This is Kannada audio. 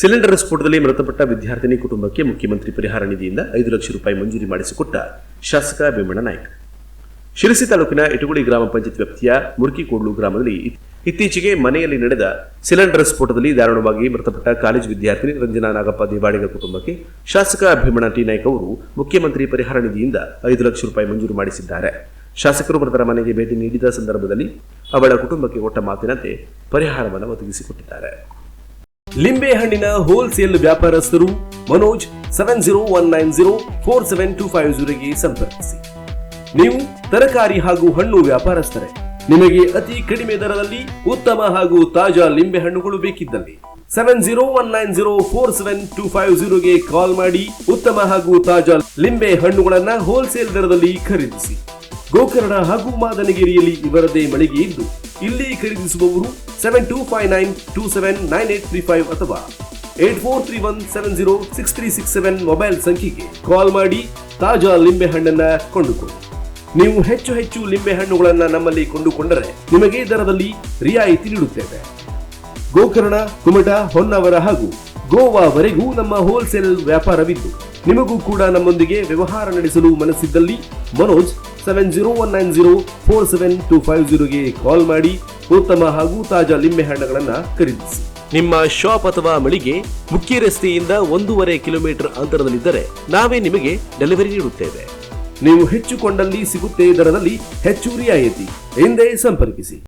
ಸಿಲಿಂಡರ್ ಸ್ಫೋಟದಲ್ಲಿ ಮೃತಪಟ್ಟ ವಿದ್ಯಾರ್ಥಿನಿ ಕುಟುಂಬಕ್ಕೆ ಮುಖ್ಯಮಂತ್ರಿ ಪರಿಹಾರ ನಿಧಿಯಿಂದ ಐದು ಲಕ್ಷ ರೂಪಾಯಿ ಮಂಜೂರಿ ಮಾಡಿಸಿಕೊಟ್ಟ ಶಾಸಕ ಭೀಮಣ್ಣ ನಾಯ್ಕ. ಶಿರಸಿ ತಾಲೂಕಿನ ಇಟಗುಳಿ ಗ್ರಾಮ ಪಂಚಾಯತ್ ವ್ಯಾಪ್ತಿಯ ಮುರ್ಕಿಕೋಡ್ಲು ಗ್ರಾಮದಲ್ಲಿ ಇತ್- ಇತ್ತೀಚೆಗೆ ಮನೆಯಲ್ಲಿ ನಡೆದ ಸಿಲಿಂಡರ್ ಸ್ಫೋಟದಲ್ಲಿ ದಾರುಣವಾಗಿ ಮೃತಪಟ್ಟ ಕಾಲೇಜು ವಿದ್ಯಾರ್ಥಿನಿ ರಂಜನಾ ನಾಗಪ್ಪ ದೇವಾಡಿಗ ಕುಟುಂಬಕ್ಕೆ ಶಾಸಕ ಭೀಮಣ್ಣ ಟಿ ನಾಯ್ಕ ಅವರು ಮುಖ್ಯಮಂತ್ರಿ ಪರಿಹಾರ ನಿಧಿಯಿಂದ ಐದು ಲಕ್ಷ ರೂಪಾಯಿ ಮಂಜೂರು ಮಾಡಿಸಿದ್ದಾರೆ. ಶಾಸಕರು ಮೃತರ ಮನೆಗೆ ಭೇಟಿ ನೀಡಿದ ಸಂದರ್ಭದಲ್ಲಿ ಅವಳ ಕುಟುಂಬಕ್ಕೆ ಕೊಟ್ಟ ಮಾತಿನಂತೆ ಪರಿಹಾರವನ್ನು ಒದಗಿಸಿಕೊಟ್ಟಿದ್ದಾರೆ. ಲಿಂಬೆ ಹಣ್ಣಿನ ಹೋಲ್ಸೇಲ್ ವ್ಯಾಪಾರಸ್ಥರು Manoj seven zero one nine zero four seven two five ಜೀರೋಗೆ ಸಂಪರ್ಕಿಸಿ. ನೀವು ತರಕಾರಿ ಹಾಗೂ ಹಣ್ಣು ವ್ಯಾಪಾರಸ್ಥರೇ. ನಿಮಗೆ ಅತಿ ಕಡಿಮೆ ದರದಲ್ಲಿ ಉತ್ತಮ ಹಾಗೂ ತಾಜಾ ಲಿಂಬೆ ಹಣ್ಣುಗಳು ಬೇಕಿದ್ದಲ್ಲಿ seven zero one nine zero four seven two five ಜೀರೋಗೆ call ಮಾಡಿ ಉತ್ತಮ ಹಾಗೂ ತಾಜಾ ಲಿಂಬೆ ಹಣ್ಣುಗಳನ್ನ ಹೋಲ್ಸೇಲ್ ದರದಲ್ಲಿ ಖರೀದಿಸಿ. ಗೋಕರ್ಣ ಹಾಗೂ ಮಾದನಗಿರಿಯಲ್ಲಿ ಇವರದೇ ಮಳಿಗೆ ಇದ್ದು ಇಲ್ಲಿ ಖರೀದಿಸುವವರು seven two five nine two seven nine eight three five ಅಥವಾ eight four three one seven zero six three six seven mobile ಸಂಖ್ಯೆಗೆ ಕಾಲ್ ಮಾಡಿ ತಾಜಾ ಲಿಂಬೆ ಹಣ್ಣನ್ನ ಕೊಂಡುಕೊಳ್ಳಿ. ನೀವು ಹೆಚ್ಚು ಹೆಚ್ಚು ಲಿಂಬೆಹಣ್ಣುಗಳನ್ನು ನಮ್ಮಲ್ಲಿ ಕೊಂಡುಕೊಂಡರೆ ನಿಮಗೆ ದರದಲ್ಲಿ ರಿಯಾಯಿತಿ ನೀಡುತ್ತೇವೆ. ಗೋಕರ್ಣ, ಕುಮಟ, ಹೊನ್ನಾವರ ಹಾಗೂ ಗೋವಾವರೆಗೂ ನಮ್ಮ ಹೋಲ್ಸೇಲ್ ವ್ಯಾಪಾರವಿದ್ದು, ನಿಮಗೂ ಕೂಡ ನಮ್ಮೊಂದಿಗೆ ವ್ಯವಹಾರ ನಡೆಸಲು ಮನಸ್ಸಿದ್ದಲ್ಲಿ Manoj seven zero one nine zero four seven two five ಜೀರೋಗೆ call ಮಾಡಿ ಉತ್ತಮ ಹಾಗೂ ತಾಜಾ ಲಿಂಬೆ ಹಣ್ಣುಗಳನ್ನ ಖರೀದಿಸಿ. ನಿಮ್ಮ ಶಾಪ್ ಅಥವಾ ಮಳಿಗೆ ಮುಖ್ಯ ರಸ್ತೆಯಿಂದ ಒಂದೂವರೆ ಕಿಲೋಮೀಟರ್ ಅಂತರದಲ್ಲಿದ್ದರೆ ನಾವೇ ನಿಮಗೆ ಡೆಲಿವರಿ ನೀಡುತ್ತೇವೆ. ನೀವು ಹೆಚ್ಚು ಕೊಂಡಲ್ಲಿ ಸಿಗುತ್ತೆ ದರದಲ್ಲಿ ಹೆಚ್ಚು ರಿಯಾಯಿತಿ ಹಿಂದೆ ಸಂಪರ್ಕಿಸಿ.